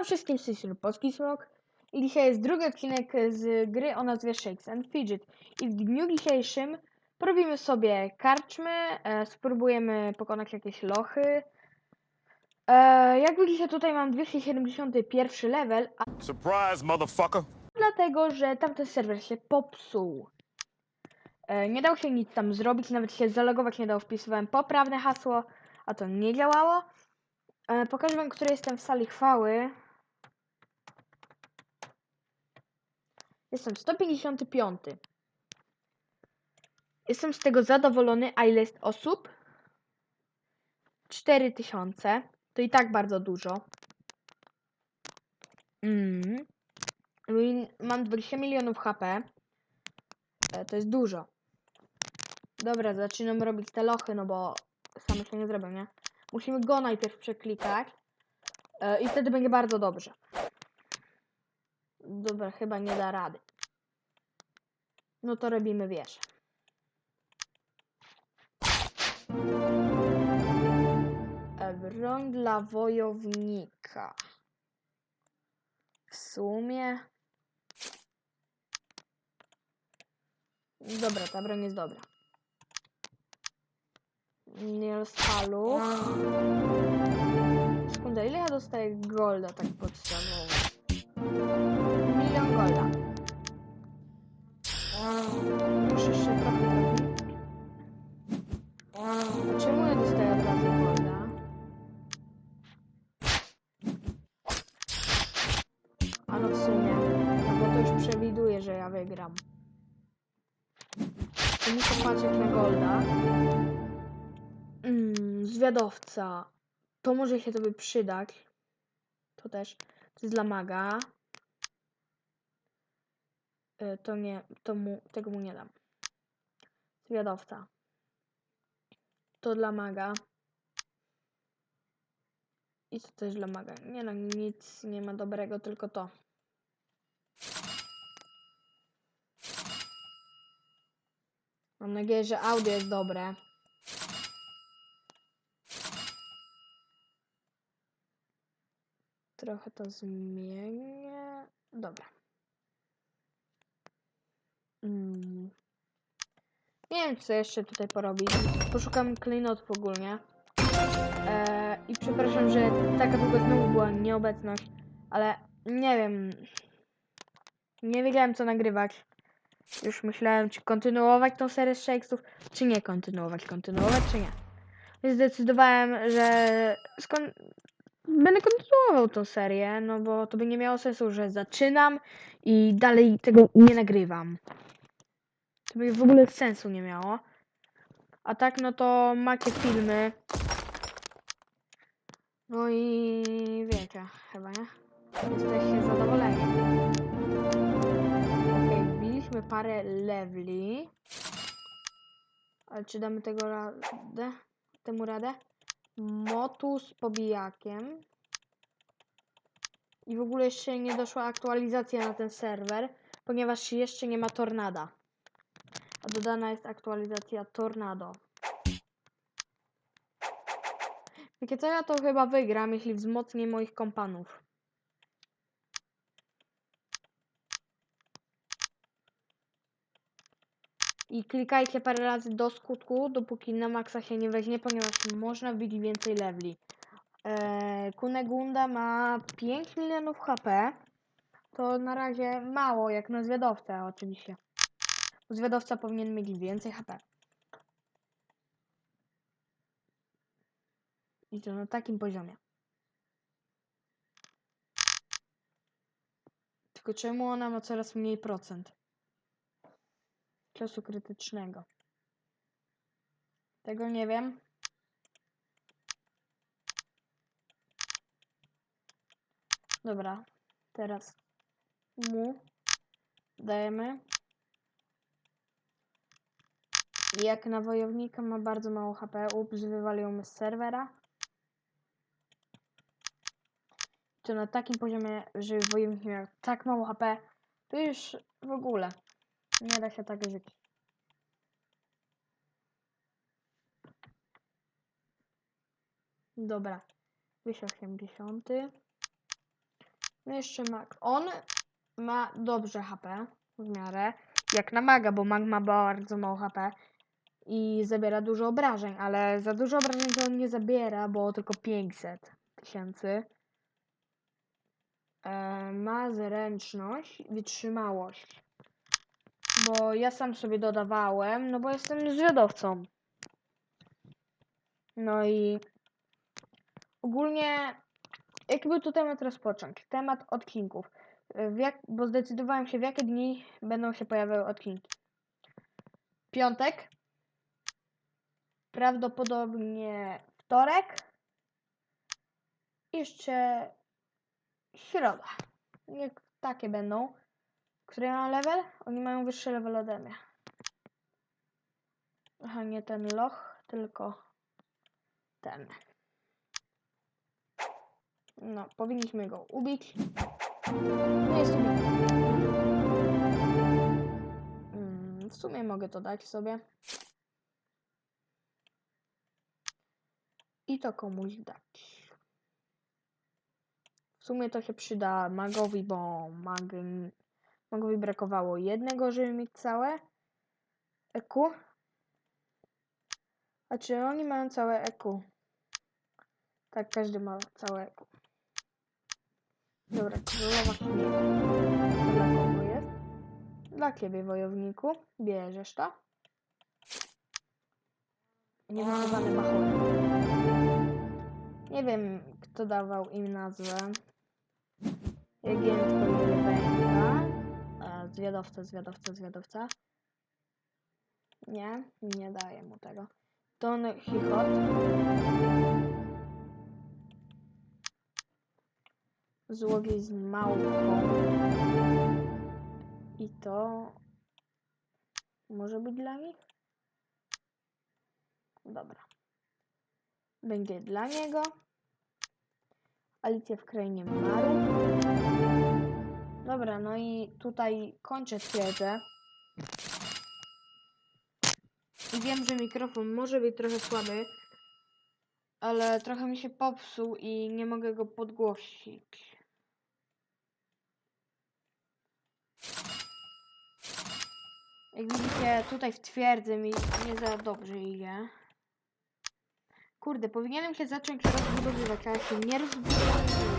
wam wszystkim z tej strony Polski Smok i dzisiaj jest drugi odcinek z gry o nazwie Shakes and Fidget i w dniu dzisiejszym porobimy sobie karczmy, e, spróbujemy pokonać jakieś lochy. E, jak widzicie tutaj mam 271 level, a Surprise, motherfucker. dlatego, że tamten serwer się popsuł. E, nie dało się nic tam zrobić, nawet się zalogować nie dało, wpisywałem poprawne hasło, a to nie działało. E, pokażę wam, który jestem w sali chwały. Jestem 155. Jestem z tego zadowolony, a ile jest osób? 4000. To i tak bardzo dużo. Mm. Mam 20 milionów HP. E, To jest dużo. Dobra, zaczynam robić te lochy, no bo same się nie zrobią, nie? Musimy go najpierw przeklikać. E, I wtedy będzie bardzo dobrze. Dobra, chyba nie da rady. No to robimy wieżę. Broń dla wojownika. W sumie... Dobra, ta broń jest dobra. Nie stalu. Sekunda, ile ja dostaję golda tak podstawowo? Milion golda. Muszę jeszcze trochę czemu ja dostaję od razu golda? A no w sumie, no bo to już przewiduje, że ja wygram. To muszę patrzeć na golda. Mm, zwiadowca. To może się tobie przydać. To też. To jest dla maga. Y, To nie, to mu, tego mu nie dam. Zwiadowca. To dla maga. I to też dla maga. Nie no, nic nie ma dobrego, tylko to. Mam nadzieję, że audio jest dobre. Trochę to zmienię. Dobra. Mm. Nie wiem, co jeszcze tutaj porobić. Poszukam klejnotów ogólnie. Eee, I przepraszam, że taka długo znowu była nieobecność, ale nie wiem. Nie wiedziałem, co nagrywać. Już myślałem, czy kontynuować tą serię z czy nie kontynuować. Kontynuować, czy nie. Więc zdecydowałem, że skon... będę kontynuował tą serię, no bo to by nie miało sensu, że zaczynam i dalej tego nie nagrywam. To by w ogóle sensu nie miało. A tak, no to macie filmy. No i wiecie, chyba nie? Jesteście zadowoleni. Okej, wbiliśmy parę leveli. Ale czy damy tego radę? Temu radę? Motu z pobijakiem. I w ogóle jeszcze nie doszła aktualizacja na ten serwer, ponieważ jeszcze nie ma tornada. A dodana jest aktualizacja tornado. Wiecie co, ja to chyba wygram, jeśli wzmocnię moich kompanów. I klikajcie parę razy do skutku, dopóki na maksa się nie weźmie, ponieważ można wbić więcej leveli. Eee, Kunegunda ma 5 milionów HP. To na razie mało, jak na zwiadowcę oczywiście. Zwiadowca powinien mieć więcej HP. I to na takim poziomie. Tylko czemu ona ma coraz mniej procent? Czasu krytycznego. Tego nie wiem. Dobra, teraz mu dajemy. Jak na wojownika ma bardzo mało HP, ups, wywalił z serwera. To na takim poziomie, że wojownik miał tak mało HP, to już w ogóle nie da się tak żyć. Dobra, 280. No jeszcze mag. On ma dobrze HP w miarę. Jak na maga, bo mag ma bardzo mało HP i zabiera dużo obrażeń, ale za dużo obrażeń to on nie zabiera, bo tylko 500 tysięcy. E, ma zręczność, wytrzymałość. Bo ja sam sobie dodawałem, no bo jestem zwiadowcą. No i ogólnie, jaki był tu temat rozpocząć? Temat odcinków. Jak, bo zdecydowałem się, w jakie dni będą się pojawiały odcinki. Piątek, prawdopodobnie wtorek, jeszcze środa. Niech takie będą. Który ja mam level? Oni mają wyższy level ode mnie. Aha, nie ten loch, tylko ten. No, powinniśmy go ubić. No jest ubity. Mm, w sumie mogę to dać sobie. I to komuś dać. W sumie to się przyda magowi, bo mag, magowi brakowało jednego, żeby mieć całe EQ. A czy oni mają całe EQ? Tak, każdy ma całe EQ. Dobra, królowa dla kogo jest? Dla ciebie, wojowniku. Bierzesz to. Niewyzywany bachory. Nie wiem, kto dawał im nazwę. Regientko Jelewęka. E, Zwiadowca, zwiadowca, zwiadowca. Nie, nie daję mu tego. Don Chichot. Złowiej z małpą. I to może być dla nich? Dobra. Będzie dla niego. Alicja w krainie Maru. Dobra, no i tutaj kończę twierdzę. I wiem, że mikrofon może być trochę słaby, ale trochę mi się popsuł i nie mogę go podgłosić. Jak widzicie, tutaj w twierdzy mi nie za dobrze idzie. Kurde, powinienem się zacząć rozbudowywać, ale się nie rozbudowuję.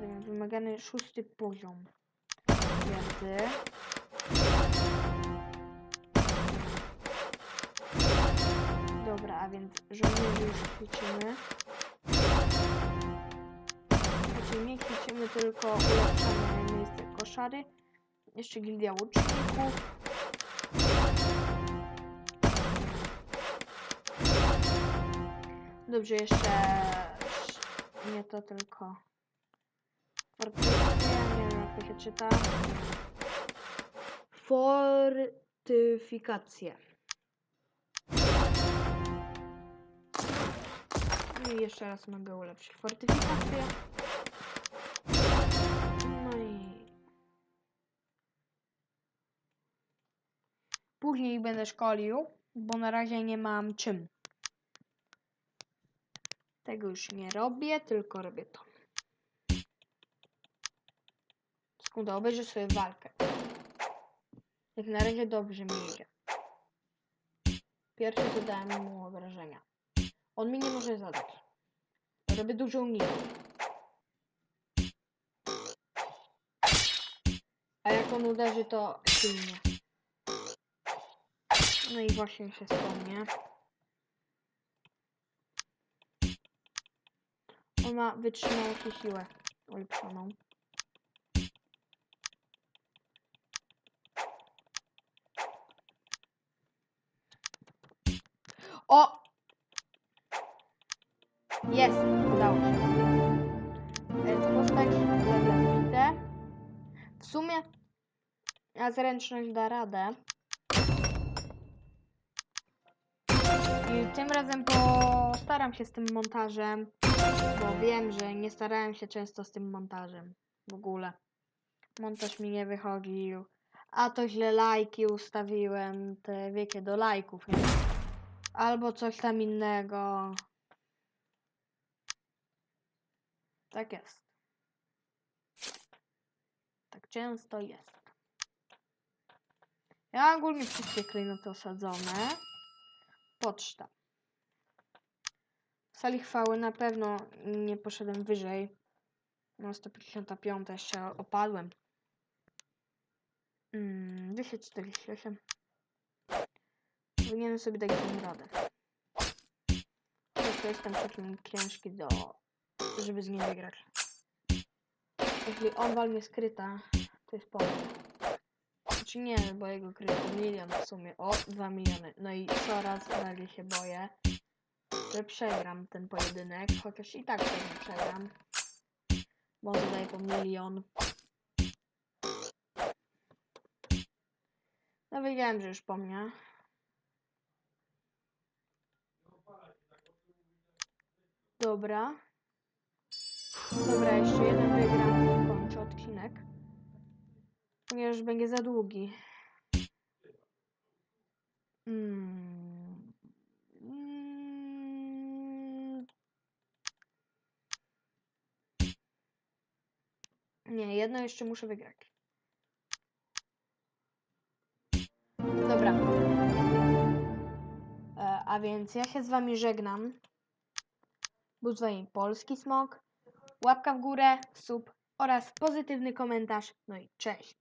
Akademia, wymagany szósty poziom. Twierdzy. Dobra, a więc żołnierzy już ćwiczymy. Znaczy nie ćwiczymy, tylko ulepszamy miejsce koszary. Jeszcze gildia łuczników. Dobrze, jeszcze nie to tylko nie wiem jak to się czyta. Fortyfikacje. No i jeszcze raz mogę ulepszyć fortyfikację. No i później będę szkolił, bo na razie nie mam czym. Tego już nie robię, tylko robię to. Sekunda, obejrzę sobie walkę. Jak na razie dobrze mi idzie. Pierwszy zadałem mu obrażenia. On mi nie może zadać. Robię dużo uników. A jak on uderzy, to silnie. No i właśnie się wspomnię. On ma wytrzymałość i siłę ulepszoną. O! Jest! Udało się. Więc postać level bite. W sumie a zręczność da radę. I tym razem postaram się z tym montażem, bo wiem, że nie starałem się często z tym montażem w ogóle. Montaż mi nie wychodził, a to źle lajki ustawiłem, te wiecie, do lajków, nie? Albo coś tam innego. Tak jest. Tak często jest. Ja ogólnie wszystkie klejnoty osadzone. Poczta. W sali chwały na pewno nie poszedłem wyżej. No 155 jeszcze opadłem. Mm, 248. Powinienem sobie dać tą radę. To jestem takim ciężki do... żeby z nim wygrać. Jeśli on walnie skryta, to jest powód. Znaczy nie, bo jego kryto milion w sumie. O, 2 miliony. No i coraz bardziej się boję, że przegram ten pojedynek, chociaż i tak pewnie przegram. On zadaje po milion. No wiedziałem, że już po mnie. Dobra. Dobra, jeszcze jeden wygram i kończę odcinek. Ponieważ będzie za długi. Mm. Nie, jedno jeszcze muszę wygrać. Dobra. E, a więc ja się z wami żegnam. Był z wami Polski Smok. Łapka w górę, sub oraz pozytywny komentarz. No i cześć.